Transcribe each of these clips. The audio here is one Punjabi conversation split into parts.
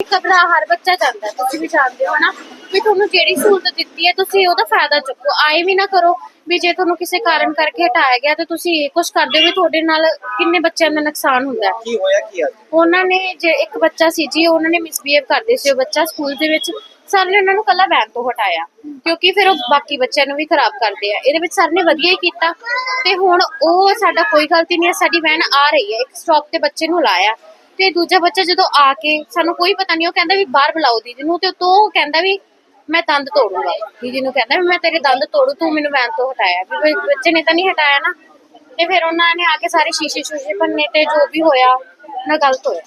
ਘਬਰਾ ਹਰ ਬੱਚਾ ਜਾਂਦਾ ਹੈ, ਤੁਸੀਂ ਵੀ ਜਾਣਦੇ ਹੋ ਨਾ ਵੀ ਤੁਹਾਨੂੰ ਜਿਹੜੀ ਸਹੂਲਤ ਦਿੱਤੀ ਹੈ ਤੁਸੀਂ ਉਹਦਾ ਫਾਇਦਾ ਚੁੱਕੋ। ਆਏ ਵੀ ਨਾ ਕਰੋ ਵੀ ਜੇ ਤੁਹਾਨੂੰ ਕਿਸੇ ਕਾਰਨ ਕਰਕੇ ਹਟਾਇਆ ਗਿਆ ਤੇ ਤੁਸੀਂ ਇਹ ਕੁਝ ਕਰਦੇ ਹੋ ਵੀ ਤੁਹਾਡੇ ਨਾਲ ਕਿੰਨੇ ਬੱਚਿਆਂ ਦਾ ਨੁਕਸਾਨ ਹੁੰਦਾ ਹੈ। ਕੀ ਹੋਇਆ ਕੀ ਅੱਜ ਉਹਨਾਂ ਨੇ ਜੇ ਇੱਕ ਬੱਚਾ ਸੀ ਜੀ ਉਹਨਾਂ ਨੇ ਮਿਸਬੀਹੇਵ ਕਰਦੇ ਸੀ ਉਹ ਬੱਚਾ ਸਕੂਲ ਦੇ ਵਿੱਚ ਸਰ ਨੇ ਉਹਨਾਂ ਨੂੰ ਕੱਲਾ ਵੈਨ ਤੋਂ ਹਟਾਇਆ ਕਿਉਂਕਿ ਫਿਰ ਉਹ ਬਾਕੀ ਬੱਚਿਆਂ ਨੂੰ ਵੀ ਖਰਾਬ ਕਰਦੇ ਆ। ਇਹਦੇ ਵਿੱਚ ਸਰ ਨੇ ਵਧੀਆ ਹੀ ਕੀਤਾ ਤੇ ਹੁਣ ਉਹ ਸਾਡਾ ਕੋਈ ਗਲਤੀ ਨਹੀਂ ਹੈ ਸਾਡੀ ਵੈਨ ਆ ਰਹੀ ਹੈ ਇੱਕ ਸਟਾਪ ਤੇ ਬੱਚੇ ਨੂੰ ਲਾਇਆ। ਤੇ ਦੂਜਾ ਬੱਚਾ ਜਦੋਂ ਆ ਕੇ ਸਾਨੂੰ ਕੋਈ ਪਤਾ ਨਹੀਂ ਉਹ ਕਹਿੰਦਾ ਵੀ ਬਾਹਰ ਬੁਲਾਓ ਦੀਦੀ ਨੂੰ ਤੇ ਤੋਂ ਉਹ ਕਹਿੰਦਾ ਵੀ ਮੈਂ ਦੰਦ ਤੋੜੂੰਗਾ। ਦੀਦੀ ਨੂੰ ਕਹਿੰਦਾ ਵੀ ਮੈਂ ਤੇਰੇ ਦੰਦ ਤੋੜੂ ਤੂੰ ਮੈਨੂੰ ਵੈਨ ਤੋਂ ਹਟਾਇਆ। ਵੀ ਬੱਚੇ ਨੇ ਤਾਂ ਨਹੀਂ ਹਟਾਇਆ ਨਾ। ਤੇ ਫਿਰ ਉਹਨਾਂ ਨੇ ਆ ਕੇ ਸਾਰੇ ਸ਼ੀਸ਼ੇ ਸ਼ੂਸ਼ੇ ਭੰਨੇ ਤੇ ਜੋ ਵੀ ਹੋਇਆ ਨਾ ਗਲਤ ਹੋਇਆ।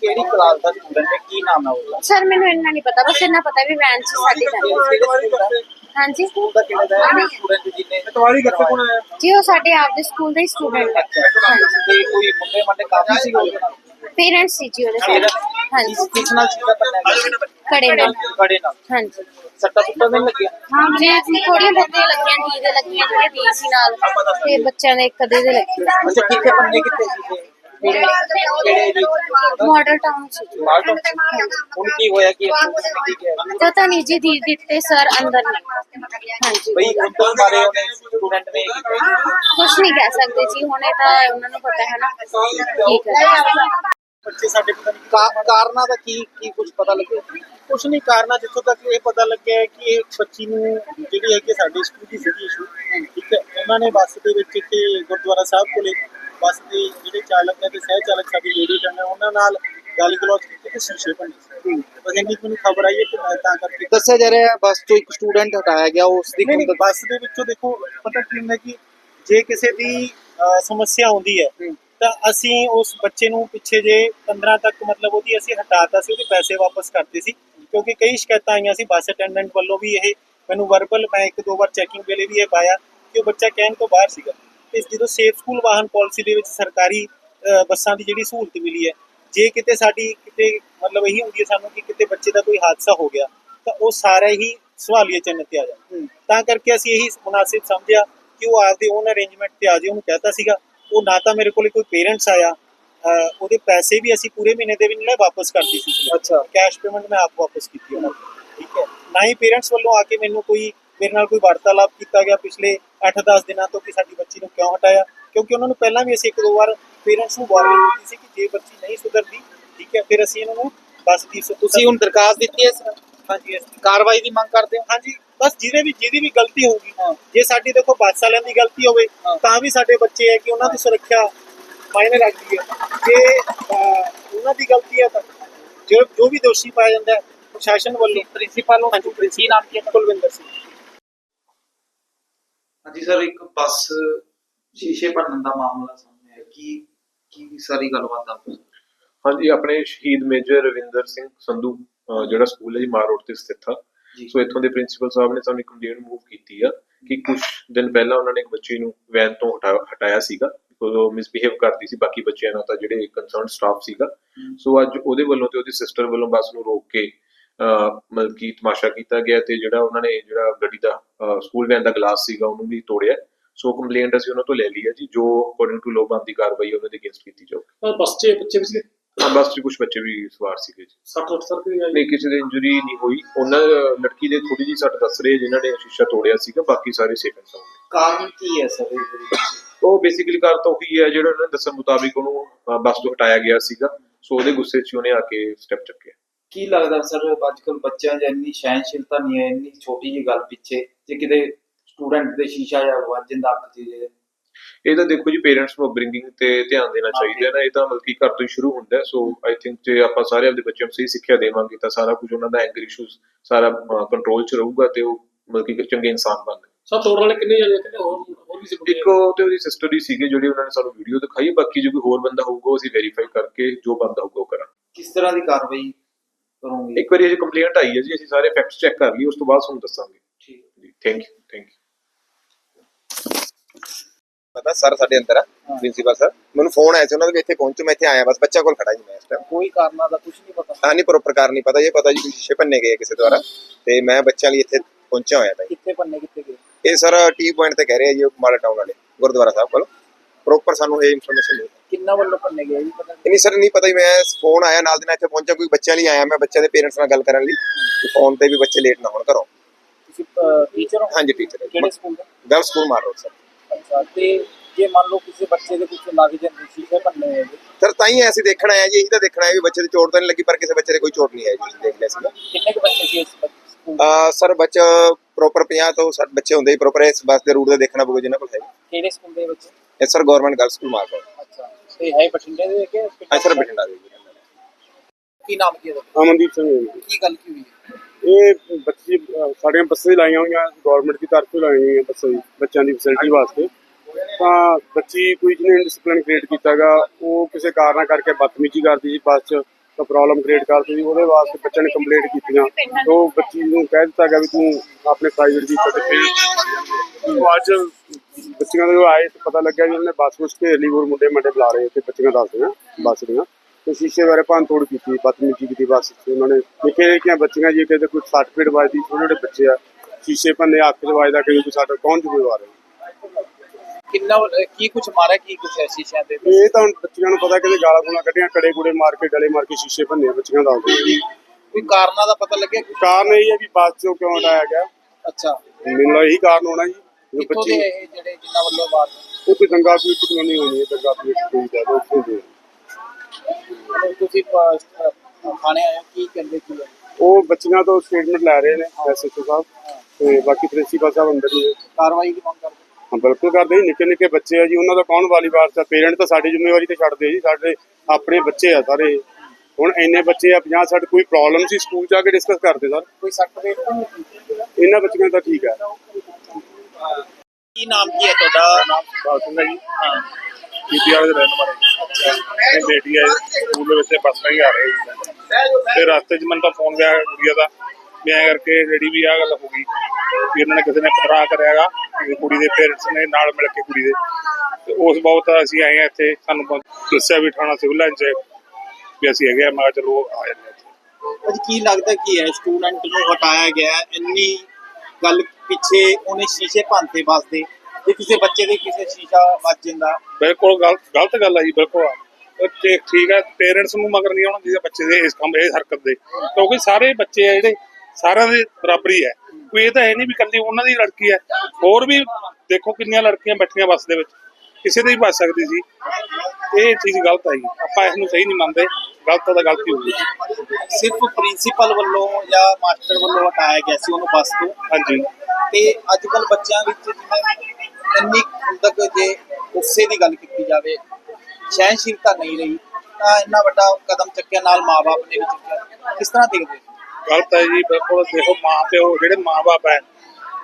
ਕਿਹੜੀ ਕਲਾਸ ਦਾ ਸਟੂਡੈਂਟ ਹੈ? ਕੀ ਨਾਮ ਹੈ ਉਹਦਾ? ਸਰ ਮੈਨੂੰ ਇੰਨਾ ਨਹੀਂ ਪਤਾ ਬਸ ਇੰਨਾ ਪਤਾ ਵੀ ਵੈਨ ਚ ਸਾਡੀ ਹੈ। ਦਾ ਹਾਂਜੀ? ਸਕੂਲ ਦਾ ਕਿਹੜਾ ਹੈ? ਸਟੂਡੈਂਟ ਜਿਹਨੇ ਪਟਵਾਰੀ ਕਿੱਥੇ ਕੋਣ ਆਇਆ ਜੀ ਉਹ ਸਾਡੇ ਆਪਦੇ ਸਕੂਲ ਦੇ ਸਟੂਡੈਂਟ ਹੈ। ਤੇ ਕੋਈ ਮੁੰਡੇ ਮੰਡੇ ਕਾਫੀ ਸੀ ਨਾਲ? ਪੇਰੈਂਟਸ ਸੀ ਜੀ ਉਹਦੇ ਸਾਰੇ ਹਾਂਜੀ ਕਿਸ ਨਾਲ ਸੀਗਾ ਪੰਨਾ ਕੜੇ ਨਾਲ ਬੜੇ ਨਾਲ ਹਾਂਜੀ ਸੱਟਾ ਸੁੱਟਾ ਨਹੀਂ ਲੱਗਿਆ ਜੀ ਥੋੜੀਆਂ ਬਹੁਤੀਆਂ ਲੱਗੀਆਂ ਟੀ ਦੇ ਲੱਗੀਆਂ ਜਿਹੜੇ ਟੀ ਸੀ ਨਾਲ ਤੇ ਬੱਚਿਆਂ ਦੇ ਇੱਕ ਅੱਧੇ ਦੇ ਲੱਗੇ ਅੱਛਾ ਕਿੱਥੇ ਪੰਨੇ ਕਿੱਥੇ ਸੀ ਕਿਹੜੇ ਕਿਹੜੇ ਜੀ ਮਾਡਲ ਟਾਊਨ ਸੀ ਜੀ। ਮਾਲਟੋ ਹੁਣ ਕੀ ਹੋਇਆ ਕੀ ਠੀਕ ਹੈ ਪਤਾ ਨਹੀਂ ਜੀ ਦੀ ਦਿੱਤੇ ਸਰ ਅੰਦਰ ਨੇ ਹਾਂਜੀ ਬਈ ਅੰਦਰ ਮਾਰੇ ਉਹਨੇ ਸਟੂਡੈਂਟ ਨੇ ਕੁਝ ਨਹੀਂ ਕਹਿ ਸਕਦੇ ਹੈ ਹੈ ਬੱਚੇ ਸਾਡੇ ਪਤਾ ਨਹੀਂ ਕਾ- ਕਾਰਨਾਂ ਦਾ ਕੀ ਕੀ ਕੁਝ ਪਤਾ ਲੱਗਿਆ? ਕੁਛ ਨਹੀਂ ਕਾਰਨਾ ਜਿੱਥੋਂ ਤੱਕ ਇਹ ਪਤਾ ਲੱਗਿਆ ਹੈ ਕਿ ਇਹ ਬੱਚੀ ਨੂੰ ਜਿਹੜੀ ਹੈ ਕਿ ਸਾਡੀ ਸਕੂਲ ਦੀ ਸਿਟੀ ਇਸ਼ੂ ਠੀਕ ਹੈ? ਉਹਨਾਂ ਨੇ ਬੱਸ ਦੇ ਵਿੱਚ ਇੱਥੇ ਗੁਰਦੁਆਰਾ ਸਾਹਿਬ ਕੋਲੇ ਬੱਸ ਦੇ ਜਿਹੜੇ ਚਾਲਕ ਨੇ ਤੇ ਸਹਿ ਚਾਲਕ ਸਾਡੀ ਲੇਡੀ ਨੇ ਉਹਨਾਂ ਨਾਲ ਗੱਲ ਗਲੋਚ ਕੀਤੀ ਤੇ ਸ਼ੀਸ਼ੇ ਭੰਨੇ। ਬਸ ਇੰਨੀ ਕੁ ਮੈਨੂੰ ਖਬਰ ਆਈ ਹੈ ਕਿ ਮੈਂ ਤਾਂ ਕਰਕੇ ਦੱਸਿਆ ਜਾ ਰਿਹਾ ਹੈ ਬੱਸ ਤੋਂ ਇੱਕ ਸਟੂਡੈਂਟ ਹਟਾਇਆ ਗਿਆ ਉਸ ਦੀ ਨਹੀਂ ਨਹੀਂ ਬੱਸ ਦੇ ਵਿੱਚੋਂ ਦੇਖੋ ਪਤਾ ਕੀ ਹੁੰਦਾ ਕਿ ਜੇ ਕਿਸੇ ਦੀ ਅਹ, ਸਮੱਸਿਆ ਆਉਂਦੀ ਹੈ ਹੂੰ। ਤਾਂ ਅਸੀਂ ਉਸ ਬੱਚੇ ਨੂੰ ਪਿੱਛੇ ਜੇ 15 ਤੱਕ ਮਤਲਬ ਉਹਦੀ ਅਸੀਂ ਹਟਾਤਾ ਸੀ ਉਹਦੇ ਪੈਸੇ ਵਾਪਸ ਕਰਤੇ ਸੀ ਕਿਉਂਕਿ ਕਈ ਸ਼ਿਕਾਇਤਾਂ ਆਈਆਂ ਸੀ ਬੱਸ ਅਟੈਂਡੈਂਟ ਵੱਲੋਂ ਵੀ ਇਹ ਮੈਨੂੰ ਵਰਬਲ ਮੈਂ ਇੱਕ ਦੋ ਵਾਰ ਚੈਕਿੰਗ ਵੇਲੇ ਵੀ ਇਹ ਪਾਇਆ ਕਿ ਉਹ ਬੱਚਾ ਕਹਿਣ ਤੋਂ ਬਾਹਰ ਸੀਗਾ। ਤੇ ਜਦੋਂ ਸੇਫ ਸਕੂਲ ਵਾਹਨ ਪਾਲਿਸੀ ਦੇ ਵਿੱਚ ਸਰਕਾਰੀ ਬੱਸਾਂ ਦੀ ਜਿਹੜੀ ਸਹੂਲਤ ਮਿਲੀ ਹੈ ਜੇ ਕਿਤੇ ਸਾਡੀ ਕਿਤੇ ਮਤਲਬ ਇਹੀ ਹੁੰਦੀ ਹੈ ਸਾਨੂੰ ਕਿ ਕਿਤੇ ਬੱਚੇ ਦਾ ਕੋਈ ਹਾਦਸਾ ਹੋ ਗਿਆ ਤਾਂ ਉਹ ਸਾਰਾ ਹੀ ਸਵਾਲੀਆ ਚਿੰਨ੍ਹ ਤੇ ਆ ਜਾਂਦਾ। ਤਾਂ ਕਰਕੇ ਅਸੀਂ ਇਹੀ ਮੁਨਾਸਿਬ ਸਮਝਿਆ ਕਿ ਉਹ ਆਪਦੇ ਓਨ ਅਰੇਂਜਮੈਂਟ ਤੇ ਆ ਜੇ ਉਹਨੂੰ ਕਹਿਤਾ ਸੀਗਾ। ਉਹ ਨਾ ਤਾਂ ਮੇਰੇ ਕੋਲੇ ਕੋਈ ਪੇਰੈਂਟਸ ਆਇਆ ਉਹਦੇ ਪੈਸੇ ਵੀ ਅਸੀਂ ਪੂਰੇ ਮਹੀਨੇ ਦੇ ਵੀ ਨਹੀਂ ਵਾਪਸ ਕਰਤੀ ਸੀ। ਅੱਛਾ। ਕੈਸ਼ ਪੇਮੈਂਟ ਮੈਂ ਆਪ ਵਾਪਸ ਕੀਤੀ ਉਹਨਾਂ ਨੂੰ ਠੀਕ ਹੈ। ਨਾ ਹੀ ਪੇਰੈਂਟਸ ਵੱਲੋਂ ਆ ਕੇ ਮੈਨੂੰ ਕੋਈ ਮੇਰੇ ਨਾਲ ਕੋਈ ਵਾਰਤਾਲਾਪ ਕੀਤਾ ਗਿਆ ਪਿਛਲੇ 8-10 ਦਿਨਾਂ ਤੋਂ ਕਿ ਸਾਡੀ ਬੱਚੀ ਨੂੰ ਕਿਉਂ ਹਟਾਇਆ। ਕਿਉਂਕਿ ਉਹਨਾਂ ਨੂੰ ਪਹਿਲਾਂ ਵੀ ਅਸੀਂ ਇੱਕ ਦੋ ਵਾਰ ਪੇਰੈਂਟਸ ਨੂੰ ਵਾਰਨਿੰਗ ਦਿੱਤੀ ਸੀ ਕਿ ਜੇ ਬੱਚੀ ਨਹੀਂ ਸੁਧਰਦੀ ਠੀਕ ਹੈ ਫਿਰ ਅਸੀਂ ਇਹਨਾਂ ਨੂੰ ਬੱਸ ਦੀ ਤੁਸੀਂ ਹੁਣ ਦਰਖਾਸਤ ਦਿੱਤੀ ਹੈ ਸਰ ਹਾਂਜੀ ਕਾਰਵਾਈ ਦੀ ਮੰਗ ਕਰਦੇ ਹੋ? ਹਾਂਜੀ। ਬਸ ਜਿਹਦੇ ਵੀ ਜਿਹਦੀ ਵੀ ਗਲਤੀ ਹੋਊਗੀ। ਜੇ ਸਾਡੀ ਦੇਖੋ ਬੱਸ ਵਾਲਿਆਂ ਦੀ ਗਲਤੀ ਹੋਵੇ। ਤਾਂ ਵੀ ਸਾਡੇ ਬੱਚੇ ਹੈ ਕਿ ਉਹਨਾਂ ਦੀ ਸੁਰੱਖਿਆ ਮਾਇਨੇ ਰੱਖਦੀ ਹੈ। ਜੇ ਉਹਨਾਂ ਦੀ ਗਲਤੀ ਹੈ ਤਾਂ ਜੋ ਜੋ ਵੀ ਦੋਸ਼ੀ ਪਾਇਆ ਜਾਂਦਾ ਹੈ ਪ੍ਰਸ਼ਾਸਨ ਵੱਲੋਂ। ਪ੍ਰਿੰਸੀਪਲ ਨੂੰ ਹਾਂਜੀ। ਕੀ ਨਾਮ ਕੀ ਹੈ? ਕੁਲਵਿੰਦਰ ਸਿੰਘ। ਹਾਂਜੀ ਸਰ ਇੱਕ ਬੱਸ ਸ਼ੀਸ਼ੇ ਭੰਨਣ ਦਾ ਮਾਮਲਾ ਸਾਹਮਣੇ ਆਇਆ। ਕੀ ਕੀ ਸਾਰੀ ਗੱਲਬਾਤ ਦੱਸੋ ਹਾਂਜੀ ਆਪਣੇ ਸ਼ਹੀਦ ਮੇਜਰ ਰਵਿੰਦਰ ਸਿੰਘ ਸੰਧੂ ਜਿਹੜਾ ਸਕੂਲ ਹੈ ਜੀ ਮਾਰ ਰੋਡ ਤੇ ਸਥਿਤ ਆ। ਸੋ ਇੱਥੋਂ ਦੇ ਪ੍ਰਿੰਸੀਪਲ ਸਾਹਿਬ ਨੇ ਸਾਨੂੰ ਇੱਕ ਕੰਪਲੇਂਟ ਮੂਵ ਕੀਤੀ ਆ ਕਿ ਕੁਝ ਦਿਨ ਪਹਿਲਾਂ ਉਹਨਾਂ ਨੇ ਇੱਕ ਬੱਚੀ ਨੂੰ ਵੈਨ ਤੋਂ ਹਟਾ- ਹਟਾਇਆ ਸੀਗਾ ਬਿਕੋਜ਼ ਉਹ ਮਿਸਬਿਹੇਵ ਕਰਦੀ ਸੀ ਬਾਕੀ ਬੱਚਿਆਂ ਨਾਲ ਤਾਂ ਜਿਹੜੇ ਕੰਸਰਨ ਸਟਾਫ ਸੀਗਾ। ਸੋ ਅੱਜ ਉਹਦੇ ਵੱਲੋਂ ਤੇ ਉਹਦੀ ਸਿਸਟਰ ਵੱਲੋਂ ਬੱਸ ਨੂੰ ਰੋਕ ਕੇ ਮਤਲਬ ਕਿ ਤਮਾਸ਼ਾ ਕੀਤਾ ਗਿਆ ਤੇ ਜਿਹੜਾ ਉਹਨਾਂ ਨੇ ਜਿਹੜਾ ਗੱਡੀ ਦਾ ਸਕੂਲ ਵੈਨ ਦਾ ਗਲਾਸ ਸੀਗਾ ਉਹਨੂੰ ਵੀ ਤੋੜਿਆ। ਸੋ ਕੰਪਲੇਂਟ ਅਸੀਂ ਉਹਨਾਂ ਤੋਂ ਲੈ ਲਈ ਹੈ ਜੀ ਜੋ ਅਕੋਰਡਿੰਗ ਟੂ ਲੋਬਾਂ ਦੀ ਕਾਰਵਾਈ ਉਹਨਾਂ ਦੇ ਅਗੇਂਸਟ ਕੀਤੀ ਜਾਊਗੀ। ਪਰ ਬੱਚੇ ਬੱਚੇ ਵੀ ਹਾਂ ਬੱਸ 'ਚ ਕੁਝ ਬੱਚੇ ਵੀ ਸਵਾਰ ਸੀਗੇ ਜੀ। 60 ਸਰ ਨਹੀਂ ਕਿਸੇ ਦੀ ਇੰਜਰੀ ਨਹੀਂ ਹੋਈ। ਉਹਨਾਂ ਲੜਕੀ ਦੇ ਥੋੜੀ ਜਿਹੀ ਸੱਟ ਦੱਸ ਰਹੇ ਜਿਨ੍ਹਾਂ ਨੇ ਸ਼ੀਸ਼ਾ ਤੋੜਿਆ ਸੀਗਾ ਬਾਕੀ ਸਾਰੇ ਸੇਫ ਐਂਡ ਸਾਊਂਡ ਕਾਰਨ ਕੀ ਹੈ ਸਰ ਉਹ ਬੇਸਿਕਲੀ ਕਾਰ ਤਾਂ ਉਹੀ ਹੈ ਜਿਹੜਾ ਉਹਨਾਂ ਦੱਸਣ ਮੁਤਾਬਿਕ ਉਹਨੂੰ ਬੱਸ ਤੋਂ ਹਟਾਇਆ ਗਿਆ ਸੀਗਾ। ਸੋ ਉਹਦੇ ਗੁੱਸੇ 'ਚ ਹੀ ਉਹਨੇ ਆ ਕੇ ਸਟੈਪ ਚੱਕਿਆ। ਕੀ ਲੱਗਦਾ ਸਰ ਅੱਜਕੱਲ ਬੱਚਿਆਂ 'ਚ ਇੰਨੀ ਸਹਿਨਸ਼ੀਲਤਾ ਨਹੀਂ ਹੈ ਇੰਨੀ ਛੋਟੀ ਜਿਹੀ ਗੱਲ ਪਿੱਛੇ ਜੇ ਕਿਤੇ ਸਟੂਡੈਂਟ ਦੇ ਸ਼ੀਸ਼ਾ ਜਾਂ ਵੱਜ ਜਾਂਦਾ ਅੱਖ 'ਚ ਜੇ ਇਹ ਤਾਂ ਦੇਖੋ ਜੀ ਪੇਰੈਂਟਸ ਨੂੰ ਅਪਬ੍ਰਿੰਗਿੰਗ ਤੇ ਧਿਆਨ ਦੇਣਾ ਚਾਹੀਦਾ ਹੈ ਨਾ। ਇਹ ਤਾਂ ਮਤਲਬ ਕਿ ਘਰ ਤੋਂ ਹੀ ਸ਼ੁਰੂ ਹੁੰਦਾ ਸੋ ਆਈ ਥਿੰਕ ਜੇ ਆਪਾਂ ਸਾਰੇ ਆਪਦੇ ਬੱਚਿਆਂ ਨੂੰ ਸਹੀ ਸਿੱਖਿਆ ਦੇਵਾਂਗੇ ਤਾਂ ਸਾਰਾ ਕੁਝ ਉਹਨਾਂ ਦਾ ਐਂਗਰ ਇਸ਼ੂਸ ਸਾਰਾ ਕੰਟਰੋਲ 'ਚ ਰਹੂਗਾ ਤੇ ਉਹ ਮਤਲਬ ਕਿ ਚੰਗੇ ਇਨਸਾਨ ਬਣਨਗੇ ਸਭ ਤੋੜਨ ਵਾਲੇ ਕਿੰਨੇ ਜਾਣੇ ਕਿੰਨੇ ਹੋਰ ਹੋਰ ਵੀ ਸੀ ਇੱਕ ਤੇ ਉਹਦੀ ਸਿਸਟਰ ਹੀ ਸੀਗੇ ਜਿਹੜੀ ਉਹਨਾਂ ਨੇ ਸਾਨੂੰ ਵੀਡੀਓ ਦਿਖਾਈ। ਬਾਕੀ ਜੇ ਕੋਈ ਹੋਰ ਬੰਦਾ ਹੋਊਗਾ ਉਹ ਅਸੀਂ ਵੈਰੀਫਾਈ ਕਰਕੇ ਜੋ ਬੰਦਾ ਹੋਊਗਾ ਉਹ ਕਰਾਂਗੇ। ਕਿਸ ਤਰ੍ਹਾਂ ਦੀ ਕਾਰਵਾਈ ਕਰੋਗੇ? ਇੱਕ ਵਾਰੀ ਇਹ ਕੰਪਲੇਂਟ ਆਈ ਹੈ ਜੀ ਅਸੀਂ ਸਾਰੇ ਫੈਕਟਸ ਚੈੱਕ ਕਰ ਲਈ ਉਸ ਤੋਂ ਬਾਅਦ ਤੁਹਾਨੂੰ ਦੱਸਾਂਗੇ। ਠੀਕ। ਜੀ ਥੈਂਕ ਯੂ ਥੈਂਕ ਯੂ ਪਤਾ ਸਰ ਸਾਡੇ ਅੰਦਰ ਆ ਪ੍ਰਿੰਸੀਪਲ ਸਰ। ਮੈਨੂੰ ਫੋਨ ਆਇਆ ਸੀ ਉਹਨਾਂ ਦਾ ਵੀ ਇੱਥੇ ਪਹੁੰਚੋ ਮੈਂ ਇੱਥੇ ਆਇਆ ਬਸ ਬੱਚਾ ਕੋਲ ਖੜਾ ਜੀ ਮੈਂ ਇਸ ਟਾਈਮ ਕੋਈ ਕਾਰਨਾਂ ਦਾ ਕੁਝ ਨਹੀਂ ਪਤਾ। ਹਾਂ ਨਹੀਂ ਪ੍ਰੋਪਰ ਕਾਰ ਨਹੀਂ ਪਤਾ ਇਹ ਪਤਾ ਜੀ ਕੋਈ ਸ਼ੀਸ਼ੇ ਭੰਨੇ ਗਏ ਕਿਸੇ ਦੁਆਰਾ। ਤੇ ਮੈਂ ਬੱਚਿਆਂ ਲਈ ਇੱਥੇ ਪਹੁੰਚਿਆ ਹੋਇਆ ਤਾਂ। ਕਿੱਥੇ ਪੰਨੇ ਕਿੱਥੇ ਗਏ? ਇਹ ਸਰ ਟੀ ਪੁਆਇੰਟ ਤੇ ਕਹਿ ਰਹੇ ਆ ਜੀ ਮਾਲਾ ਟਾਊਨ ਵਾਲੇ ਗੁਰਦੁਆਰਾ ਸਾਹਿਬ ਕੋਲ। ਪ੍ਰੋਪਰ ਸਾਨੂੰ ਇਹ ਇਨਫੋਰਮੇਸ਼ਨ ਨਹੀਂ ਕਿੰਨਾ ਵੱਲੋਂ ਭੰਨੇ ਗਏ ਜੀ ਪਤਾ? ਨਹੀਂ ਸਰ ਨਹੀਂ ਪਤਾ ਮੈਂ ਫੋਨ ਆਇਆ ਨਾਲ ਦੀ ਨਾਲ ਇੱਥੇ ਪਹੁੰਚਿਆ ਕੋਈ ਬੱਚਿਆਂ ਲਈ ਆਇਆ ਮੈਂ ਬੱਚਿਆਂ ਦੇ ਪੇਰੈਂਟਸ ਨਾਲ ਗੱਲ ਕਰਨ ਲਈ। ਫੋਨ ਤੇ ਵੀ ਬੱਚੇ ਲੇਟ ਨਾ ਹੋਣ ਘਰੋਂ। ਤੁਸੀਂ ਟੀਚਰ ਹੋ? ਹਾਂਜੀ ਟੀਚਰ ਕਿਹੜੇ ਸਕੂਲ ਦੇ? ਗਰਲ ਸਕੂਲ ਮਾਰ ਰੋਡ ਸਰ ਅੱਛਾ ਤੇ ਜੇ ਮੰਨ ਲਓ ਕਿਸੇ ਬੱਚੇ ਦੇ ਕੁਝ ਲੱਗ ਜਾਂਦੀ ਸ਼ੀਸ਼ੇ ਭੰਨੇ ਹੋਏ ਸਰ ਤਾਂ ਹੀ ਅਸੀਂ ਦੇਖਣ ਆਏ ਜੀ ਇਹੀ ਤਾਂ ਦੇਖਣਾ ਹੈ ਵੀ ਬੱਚੇ ਦੀ ਚੋਟ ਤਾਂ ਨਹੀਂ ਲੱਗੀ ਪਰ ਕਿਸੇ ਬੱਚੇ ਦੇ ਕੋਈ ਚੋਟ ਨਹੀਂ ਆਈ ਜੀ ਦੇਖ ਲਿਆ ਸੀ ਕਿੰਨੇ ਕੁ ਬੱਚੇ ਸੀ ਇਸ ਦੇ? ਆ ਸਰ ਬੱਚਾ ਪ੍ਰੋਪਰ 50 ਤੋਂ 60 ਬੱਚੇ ਹੁੰਦੇ ਹੀ ਪ੍ਰੋਪਰ ਇਸ ਬੱਸ ਦੇ ਰੂਟ ਤੇ ਦੇਖਣਾ ਪਊਗਾ ਜਿਨ੍ਹਾਂ ਕੋਲ ਹੈ ਕਿਹੜੇ ਸਕੂਲ ਦੇ ਬੱਚੇ ਇਹ ਸਰ ਗਵਰਨਮੈਂਟ ਗਰਲ ਸਕੂਲ ਮਾਰ ਰੋਡ ਅੱਛਾ ਤੇ ਹੈ ਬਠਿੰਡੇ ਦੇ ਕਿ ਹਾਂ ਸਰ ਬਠਿੰਡਾ ਦੇ ਕੀ ਨਾਮ ਕੀ ਹੈ? ਅਮਨਦੀਪ ਸਿੰਘ। ਕੀ ਗੱਲ ਕੀ ਹੋਈ ਹੈ? ਇਹ ਬੱਚੇ ਸਾਡੀਆਂ ਬੱਸਾਂ ਲਾਈਆਂ ਹੋਈਆਂ ਗਵਰਨਮੈਂਟ ਦੀ ਤਰਫੋਂ ਲਾਈਆਂ ਹੋਈਆਂ ਬੱਸਾਂ ਜੀ, ਬੱਚਿਆਂ ਦੀ ਫੈਸਿਲਿਟੀ ਵਾਸਤੇ। ਤਾਂ ਬੱਚੀ ਕੋਈ ਜਿਹਨੇ ਡਿਸਪਲਿਨ ਕ੍ਰੀਏਟ ਕੀਤਾਗਾ, ਉਹ ਕਿਸੇ ਕਾਰਨਾਂ ਕਰਕੇ ਬਦਤਮੀਜ਼ੀ ਕਰਦੀ ਸੀ, ਬੱਸ 'ਚ ਤਾਂ ਪ੍ਰੋਬਲਮ ਕ੍ਰੀਏਟ ਕਰਦੀ ਸੀ, ਉਹਦੇ ਵਾਸਤੇ ਬੱਚਿਆਂ ਨੇ ਕੰਪਲੇਂਟ ਕੀਤੀਆਂ। ਉਹ ਬੱਚੀ ਨੂੰ ਕਹਿ ਦਿੱਤਾ ਗਿਆ ਵੀ ਤੂੰ ਆਪਣੇ ਪ੍ਰਾਈਵੇਟ ਦੀ ਤੇ ਅੱਜ ਬੱਚਿਆਂ ਦੇ ਆਏ ਤੇ ਪਤਾ ਲੱਗਿਆ ਵੀ ਉਹਨੇ ਬੱਸ ਵਿੱਚ ਘੇਰ ਲਈ, ਹੋਰ ਮੁੰਡੇ ਮੰਡੇ ਬੁਲਾ ਰਹੇ ਤੇ ਬੱਚੀਆਂ ਦੱਸਦੀਆਂ ਬੱਸ ਦੀਆਂ। ਤੇ ਸ਼ੀਸ਼ੇ ਬਾਰੇ ਭੰਨ ਤੋੜ ਕੀਤੀ ਬਦਤਮੀਜ਼ੀ ਕੀਤੀ ਬੱਸ ਉਹਨਾਂ ਨੇ ਨਿੱਕੇ ਨਿੱਕੀਆਂ ਬੱਚੀਆਂ ਜੀ ਕਿਤੇ ਕੋਈ ਸੱਟ ਪੀੜ ਵੱਜਦੀ ਛੋਟੇ ਛੋਟੇ ਬੱਚੇ ਆ ਸ਼ੀਸ਼ੇ ਭੰਨੇ ਅੱਖ 'ਚ ਵੱਜਦਾ ਕਈ ਕੋਈ ਸਾਡਾ ਕੌਣ ਜ਼ਿੰਮੇਵਾਰ ਹੈ ਕਿੰਨਾ ਕੀ ਕੁਝ ਮਾਰਿਆ ਕੀ ਕੁਝ ਹੈ ਸ਼ੀਸ਼ਿਆਂ ਇਹ ਤਾਂ ਹੁਣ ਬੱਚੀਆਂ ਨੂੰ ਪਤਾ ਕਿਤੇ ਗਾਲਾਂ ਗੁਲਾਂ ਕੱਢੀਆਂ ਕੜੇ ਕੁੜੇ ਮਾਰ ਕੇ ਗਲੇ ਮਾਰ ਕੇ ਸ਼ੀਸ਼ੇ ਭੰਨੇ ਬੱਚੀਆਂ ਦਾ। ਕੋਈ ਕਾਰਨਾਂ ਦਾ ਪਤਾ ਲੱਗਿਆ ਕਾਰਨ ਇਹ ਹੈ ਵੀ ਬੱਸ 'ਚੋਂ ਕਿਉਂ ਹਟਾਇਆ ਗਿਆ। ਅੱਛਾ। ਮੈਨੂੰ ਇਹੀ ਕਾਰਨ ਹੋਣਾ ਜੀ ਜੋ ਬੱਚੀ ਜਿਹੜੇ ਜਿਨ੍ਹਾਂ ਵੱਲੋਂ ਬਾਤ ਕੋਈ ਦੰਗਾ ਕੋਈ ਕਲੋਨੀ ਹੋਣੀ ਹੈ ਦੰਗਾ ਕੋਈ ਕੋਈ ਜ਼ਿਆਦਾ ਉੱਥੇ ਦੇ ਤੁਸੀਂ ਥਾਣੇ ਹੋ, ਕੀ ਕਹਿੰਦੇ ਕੀ ਉਹ ਬੱਚੀਆਂ ਤੋਂ ਸਟੇਟਮੈਂਟ ਲੈ ਰਹੇ ਨੇ ਐਸਐਚਓ ਸਾਹਿਬ ਤੇ ਬਾਕੀ ਪ੍ਰਿੰਸੀਪਲ ਸਾਹਿਬ ਅੰਦਰ ਨੇ। ਕਾਰਵਾਈ ਦੀ ਮੰਗ ਕਰਦੇ? ਹਾਂ ਬਿਲਕੁਲ ਕਰਦੇ ਜੀ ਨਿੱਕੇ ਨਿੱਕੇ ਬੱਚੇ ਆ ਜੀ ਉਹਨਾਂ ਦਾ ਕੌਣ ਵਾਲੀ ਵਾਰਸ ਆ ਪੇਰੈਂਟ ਤਾਂ ਸਾਡੀ ਜ਼ਿੰਮੇਵਾਰੀ ਤੇ ਛੱਡਦੇ ਆ ਜੀ ਸਾਡੇ ਆਪਣੇ ਬੱਚੇ ਆ ਸਾਰੇ। ਹੁਣ ਇੰਨੇ ਬੱਚੇ ਆ 50 60 ਕੋਈ ਪ੍ਰੋਬਲਮ ਸੀ ਸਕੂਲ ਜਾ ਕੇ ਡਿਸਕਸ ਕਰਦੇ ਸਰ। ਕੋਈ ਕੀਤੀ? ਇਹਨਾਂ ਬੱਚਿਆਂ ਦਾ ਠੀਕ ਹੈ ਕੀ ਨਾਮ ਕੀ ਹੈ ਤੁਹਾਡਾ? ਨਾਮ ਬਾਤ ਸੁਣਦਾ ਜੀ। ਹਾਂ। ਪੀਪੀਆਰ ਦੇ ਰਹਿਣ ਵਾਲੇ ਇਹ ਬੇਟੀ ਹੈ ਸਕੂਲ ਦੇ ਵਿੱਚ ਬੱਸਾਂ ਹੀ ਆ ਰਹੀ ਤੇ ਰਸਤੇ 'ਚ ਮੈਨੂੰ ਤਾਂ ਫੋਨ ਗਿਆ ਕੁੜੀਆ ਦਾ ਵੀ ਐਂ ਕਰਕੇ ਜਿਹੜੀ ਵੀ ਆ ਗੱਲ ਹੋ ਗਈ ਵੀ ਇਹਨਾਂ ਨੇ ਕਿਸੇ ਨੇ ਪਤਰਾ ਕਰਿਆਗਾ ਕੁੜੀ ਦੇ ਪੇਰੈਂਟਸ ਨੇ ਨਾਲ ਮਿਲ ਕੇ ਕੁੜੀ ਦੇ। ਤੇ ਉਸ ਬਾਬਤ ਅਸੀਂ ਆਏ ਆ ਇੱਥੇ ਸਾਨੂੰ ਦੱਸਿਆ ਵੀ ਥਾਣਾ ਸਿਵਲ ਲਾਈਨ 'ਚ ਵੀ ਅਸੀਂ ਹੈਗੇ ਆ ਮੈਂ ਚਲੋ ਆ ਜਾਂਦੇ ਅੱਜ ਕੀ ਲੱਗਦਾ ਕੀ ਹੈ ਸਟੂਡੈਂਟ ਨੂੰ ਹਟਾਇਆ ਗਿਆ ਹੈ? ਇੰਨੀ ਗੱਲ ਪਿੱਛੇ ਉਹਨੇ ਸ਼ੀਸ਼ੇ ਭੰਨਤੇ ਵੱਸਦੇ ਜੇ ਕਿਸੇ ਬੱਚੇ ਦੇ ਕਿਸੇ ਸ਼ੀਸ਼ਾ ਵੱਜ ਜਾਂਦਾ। ਬਿਲਕੁਲ ਗਲਤ ਗਲਤ ਗੱਲ ਹੈ ਜੀ ਬਿਲਕੁਲ ਠੀਕ ਠੀਕ ਹੈ ਪੇਰੈਂਟਸ ਨੂੰ ਮਗਰ ਨਹੀਂ ਆਉਣਾ ਚਾਹੀਦਾ ਬੱਚੇ ਦੇ ਇਸ ਕੰਮ ਇਸ ਹਰਕਤ ਦੇ। ਕਿਉਂਕਿ ਸਾਰੇ ਬੱਚੇ ਆ ਜਿਹੜੇ ਸਾਰਿਆਂ ਦੇ ਬਰਾਬਰੀ ਹੈ ਕੋਈ ਇਹ ਤਾਂ ਹੈ ਨਹੀਂ ਵੀ ਕੱਲੀ ਉਹਨਾਂ ਦੀ ਲੜਕੀ ਹੈ ਹੋਰ ਵੀ ਦੇਖੋ ਕਿੰਨੀਆਂ ਲੜਕੀਆਂ ਬੈਠੀਆਂ ਬੱਸ ਦੇ ਵਿੱਚ। ਕਿਸੇ ਦੀ ਵੀ ਬਚ ਸਕਦੀ ਸੀ। ਇਹ ਚੀਜ਼ ਗਲਤ ਹੈ ਜੀ। ਆਪਾਂ ਇਸ ਨੂੰ ਸਹੀ ਨਹੀਂ ਮੰਨਦੇ। ਗਲਤ ਤਾਂ ਗਲਤੀ ਹੋਊਗੀ। ਸਿਰਫ ਪ੍ਰਿੰਸੀਪਲ ਵੱਲੋਂ ਜਾਂ ਮਾਸਟਰ ਵੱਲੋਂ ਹਟਾਇਆ ਗਿਆ ਸੀ ਉਹਨੂੰ ਬੱਸ ਤੋਂ? ਹਾਂਜੀ। ਤੇ ਅੱਜ ਕੱਲ ਬੱਚਿਆਂ ਵਿੱਚ ਜਿਵੇਂ ਇੰਨੀ ਤੱਕ ਜੇ ਗੁੱਸੇ ਦੀ ਗੱਲ ਕੀਤੀ ਜਾਵੇ ਸਹਿਨਸ਼ੀਲਤਾ ਨਹੀਂ ਰਹੀ ਤਾਂ ਇੰਨਾ ਵੱਡਾ ਕਦਮ ਚੱਕਿਆ ਨਾਲ ਮਾਪੇ ਨੇ ਵੀ ਚੱਕਿਆ। ਕਿਸ ਤਰ੍ਹਾਂ ਦੇਖਦੇ? ਗਲਤ ਹੈ ਜੀ ਬਿਲਕੁਲ ਦੇਖੋ ਮਾਂ ਪਿਓ ਜਿਹੜੇ ਮਾਪੇ ਹੈ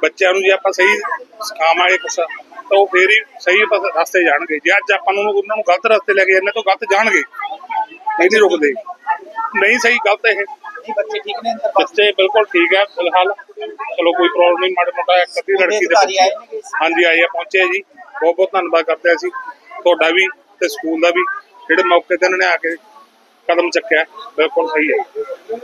ਬੱਚਿਆਂ ਨੂੰ ਜੇ ਆਪਾਂ ਸਹੀ ਸਿਖਾਵਾਂਗੇ ਕੁਛ ਤਾਂ ਉਹ ਫੇਰ ਹੀ ਸਹੀ ਰਸਤੇ ਜਾਣਗੇ। ਜੇ ਅੱਜ ਆਪਾਂ ਨੂੰ ਉਹਨਾਂ ਨੂੰ ਗਲਤ ਰਸਤੇ ਲੈ ਕੇ ਜਾਂਦੇ ਤਾਂ ਗਲਤ ਜਾਣਗੇ। ਨਹੀਂ ਰੁਕਦੇ। ਨਹੀਂ ਸਹੀ ਗਲਤ ਇਹ। ਬੱਚੇ ਠੀਕ ਨੇ ਅੰਦਰ? ਬੱਸ ਬੱਚੇ ਬਿਲਕੁਲ ਠੀਕ ਹੈ ਫਿਲਹਾਲ। ਚਲੋ ਕੋਈ ਪ੍ਰੋਬਲਮ ਨਹੀਂ ਮਾੜਾ ਮੋਟਾ ਇੱਕ ਅੱਧੀ ਲੜਕੀ ਦੇ ਹਾਂਜੀ ਆਏ ਆ ਪਹੁੰਚੇ ਆ ਜੀ। ਬਹੁਤ ਬਹੁਤ ਧੰਨਵਾਦ ਕਰਦੇ ਹਾਂ ਅਸੀਂ। ਤੁਹਾਡਾ ਵੀ ਤੇ ਸਕੂਲ ਦਾ ਵੀ, ਜਿਹੜੇ ਮੌਕੇ ਤੇ ਇਹਨਾਂ ਨੇ ਆ ਕੇ ਕਦਮ ਚੱਕਿਆ, ਬਿਲਕੁਲ ਸਹੀ ਹੈ।